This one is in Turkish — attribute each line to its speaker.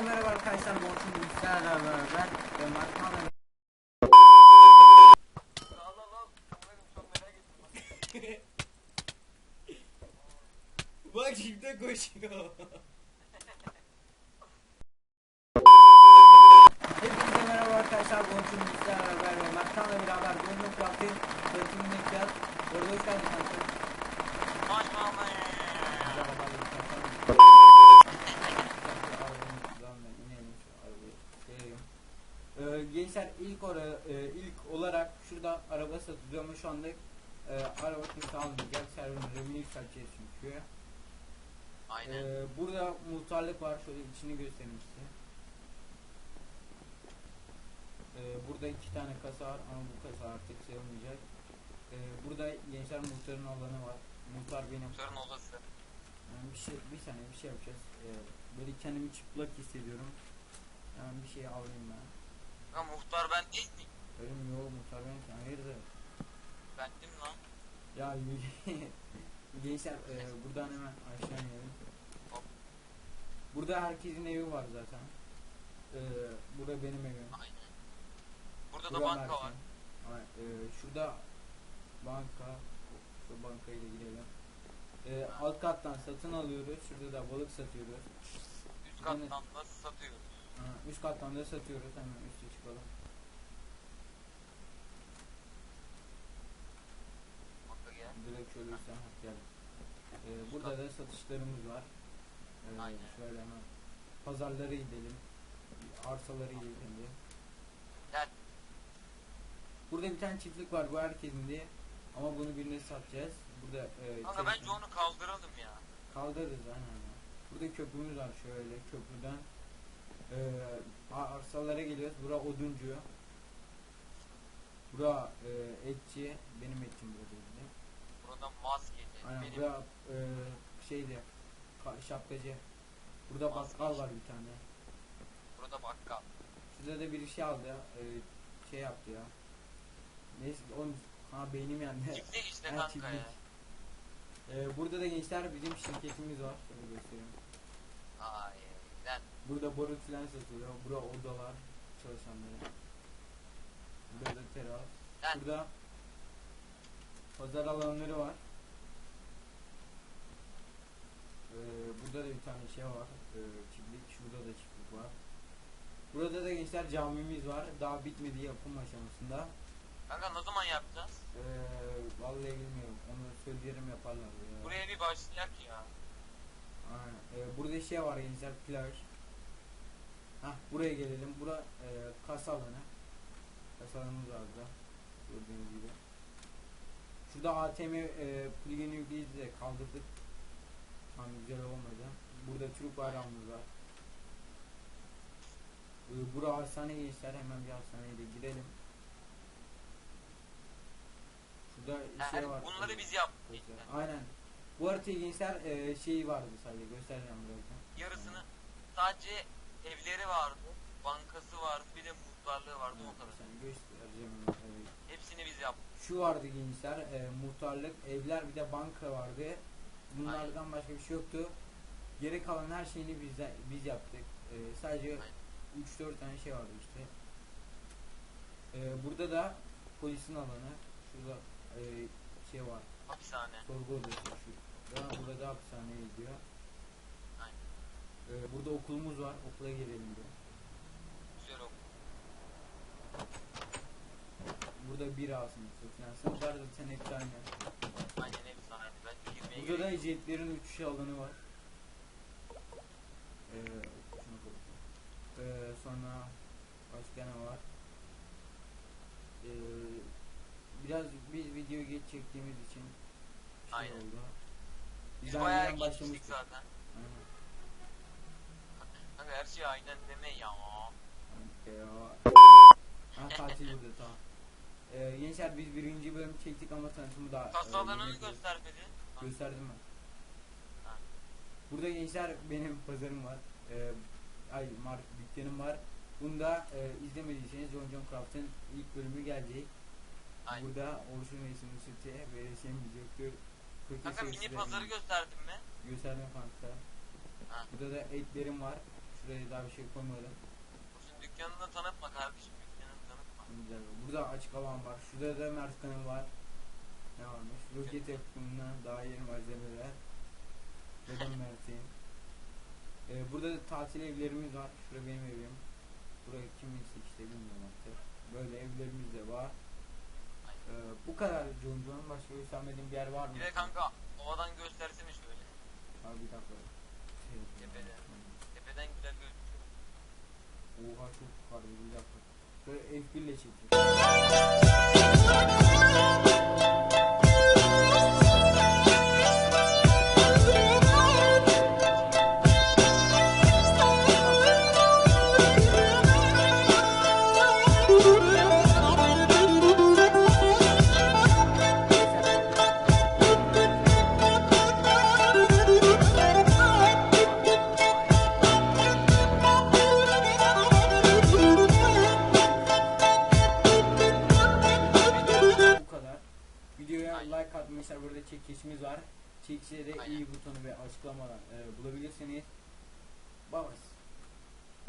Speaker 1: Hepinize merhaba arkadaşlar. Bolsun Bilgisayar'la beraber e, Markman'la
Speaker 2: Bak şimdi koşuyor.
Speaker 1: Hepinize merhaba arkadaşlar. Bolsun Bilgisayar'la beraber Markman'la beraber Golden Craft'ın tanıtımını yapacağız. Orada hoş geldin kanka. Gençler ilk ora, e, ilk olarak şurada araba satılıyor ama şu anda e, araba kimse almayacak. Server'ın yükselteceğiz çünkü.
Speaker 3: Aynen.
Speaker 1: Ee, burada muhtarlık var. Şöyle içini göstereyim size. Ee, burada iki tane kasa var ama bu kasa artık sayılmayacak. Ee, burada gençler muhtarın alanı var. Muhtar benim.
Speaker 3: Muhtarın odası.
Speaker 1: Yani bir şey bir saniye bir şey yapacağız. Ee, böyle kendimi çıplak hissediyorum. Hemen bir şey alayım ben.
Speaker 3: Ya muhtar ben değil mi?
Speaker 1: Öyle mi yok muhtar benim sen hayırdır?
Speaker 3: Bendim lan.
Speaker 1: Ya gençler e, buradan hemen aşağı inelim.
Speaker 3: Hop.
Speaker 1: Burada herkesin evi var zaten. Ee, burada benim evim.
Speaker 3: Aynen. Burada da
Speaker 1: Buram
Speaker 3: banka var.
Speaker 1: Ay- e, şurada banka. Şu bankayla girelim. Ee, alt kattan satın alıyoruz. Şurada da balık satıyoruz.
Speaker 3: Üst kattan da satıyoruz.
Speaker 1: Üst kattan da satıyoruz. Hemen üste çıkalım. Direkt şöyle üstten hak geldik. Ee, burada da satışlarımız var. Ee,
Speaker 3: Aynen.
Speaker 1: Şöyle hemen pazarlara gidelim. Arsaları gidelim.
Speaker 3: Gel.
Speaker 1: Burada bir tane çiftlik var. Bu herkesin diye. Ama bunu birine satacağız. Burada e,
Speaker 3: Kanka bence onu kaldıralım ya.
Speaker 1: Kaldırırız aynen. Burada köprümüz var şöyle köprüden eee arsalara geliyoruz. Bura oduncu. Bura eee, etçi. Benim etçim burada.
Speaker 3: Burada maskeci.
Speaker 1: Aynen
Speaker 3: Benim
Speaker 1: bura eee şeydi ka- şapkacı. Burada bakkal var bir tane.
Speaker 3: burada bakkal.
Speaker 1: Şurada da bir şey aldı ya. eee, şey yaptı ya. Neyse onun ha beynim yandı.
Speaker 3: Çiftlik işte
Speaker 1: Ha,
Speaker 3: kanka
Speaker 1: çiftlik.
Speaker 3: ya.
Speaker 1: Eee, burada da gençler bizim şirketimiz var. Şöyle göstereyim.
Speaker 3: Aynen.
Speaker 1: Burada barut filan satılıyor. Burada odalar çalışanları. Burada da teras. Burada pazar alanları var. Ee, burada da bir tane şey var. Ee, çiftlik. Şurada da çiftlik var. Burada da gençler camimiz var. Daha bitmedi yapım aşamasında.
Speaker 3: Kanka ne zaman yapacağız?
Speaker 1: Ee, vallahi bilmiyorum. Onu söyleyelim yaparlar. Ya.
Speaker 3: Buraya bir başlayak ya.
Speaker 1: Aynen. Ee, burada şey var gençler plaj. Hah buraya gelelim. Bura e, kasa alanı. Kasa alanımız var burada. Gördüğünüz gibi. Şurada ATM e, plugin yükleyici de kaldırdık. Tam güzel olmadı. Burada Türk bayrağımız var. Ee, bura hastane gençler. Hemen bir hastaneye de girelim. Şurada şey var.
Speaker 3: bunları
Speaker 1: e,
Speaker 3: biz yaptık.
Speaker 1: Aynen. Bu haritayı gençler e, şeyi vardı sadece göstereceğim birazdan.
Speaker 3: Yarısını sadece evleri vardı. Bankası vardı. Bir de muhtarlığı vardı o kadar.
Speaker 1: Sen göstereceğim. Evet.
Speaker 3: Hepsini biz yaptık.
Speaker 1: Şu vardı gençler e, muhtarlık, evler bir de banka vardı. Bunlardan başka bir şey yoktu. Geri kalan her şeyini biz de, biz yaptık. E, sadece
Speaker 3: Aynen.
Speaker 1: 3-4 tane şey vardı işte. E, burada da polisin alanı. Şurada e, şey var.
Speaker 3: Hapishane.
Speaker 1: Sorgu odası şu. Daha burada da hapishane gidiyor.
Speaker 3: Aynen.
Speaker 1: E, burada okulumuz var. Okula gelelim diyor.
Speaker 3: Güzel okul.
Speaker 1: Burada bir sınıfı falan. Sınıflar zaten hep aynı.
Speaker 3: Aynen efsane. Ben girmeye
Speaker 1: Burada da jetlerin uçuş alanı var. Ee. Ee, sonra başka ne var? Ee, biraz biz video geç çektiğimiz için şey
Speaker 3: Aynen.
Speaker 1: oldu.
Speaker 3: Biz bayağı geçtik
Speaker 1: başlamıştık.
Speaker 3: zaten. Kanka her şey aynen deme ya.
Speaker 1: Ha tatil burada tamam. Ee, gençler biz birinci bölüm çektik ama tanıtımı daha
Speaker 3: Kasa
Speaker 1: e,
Speaker 3: alanını
Speaker 1: yeni yapıyoruz.
Speaker 3: göstermedi.
Speaker 1: Gösterdim?
Speaker 3: Ha.
Speaker 1: Burada gençler benim pazarım var. Ee, ay mark dükkanım var. Bunda e, izlemediyseniz John John Craft'ın ilk bölümü gelecek.
Speaker 3: Aynen.
Speaker 1: Burada Orçun Mevsim Sütü ve Resim Kırk
Speaker 3: Kanka mini pazarı gösterdin mi?
Speaker 1: gösterme kanka.
Speaker 3: Ha.
Speaker 1: Burada da etlerim var. Şuraya daha bir şey koymadım.
Speaker 3: Dükkanını tanıtma kardeşim. Dükkanını tanıtma.
Speaker 1: Güzel. Burada açık alan var. Şurada da Mert kanı var. Ne varmış? Roket yapımından daha yeni malzemeler. Dedim Mert'in. Ee, burada da tatil evlerimiz var. Şurada benim evim. Buraya kiminse işte bilmiyorum artık. Böyle evlerimiz de var. Ee, bu kadar John Başka göstermediğim bir yer var mı?
Speaker 3: Bir de kanka havadan göstersene şöyle.
Speaker 1: Abi bir dakika. Şey,
Speaker 3: Tepeden.
Speaker 1: Çok dakika. Şöyle F1 ile çekeyim. Mesela burada çekişimiz var. Çekişe de iyi butonu ve açıklamadan e, bulabilirsiniz. Bye bye.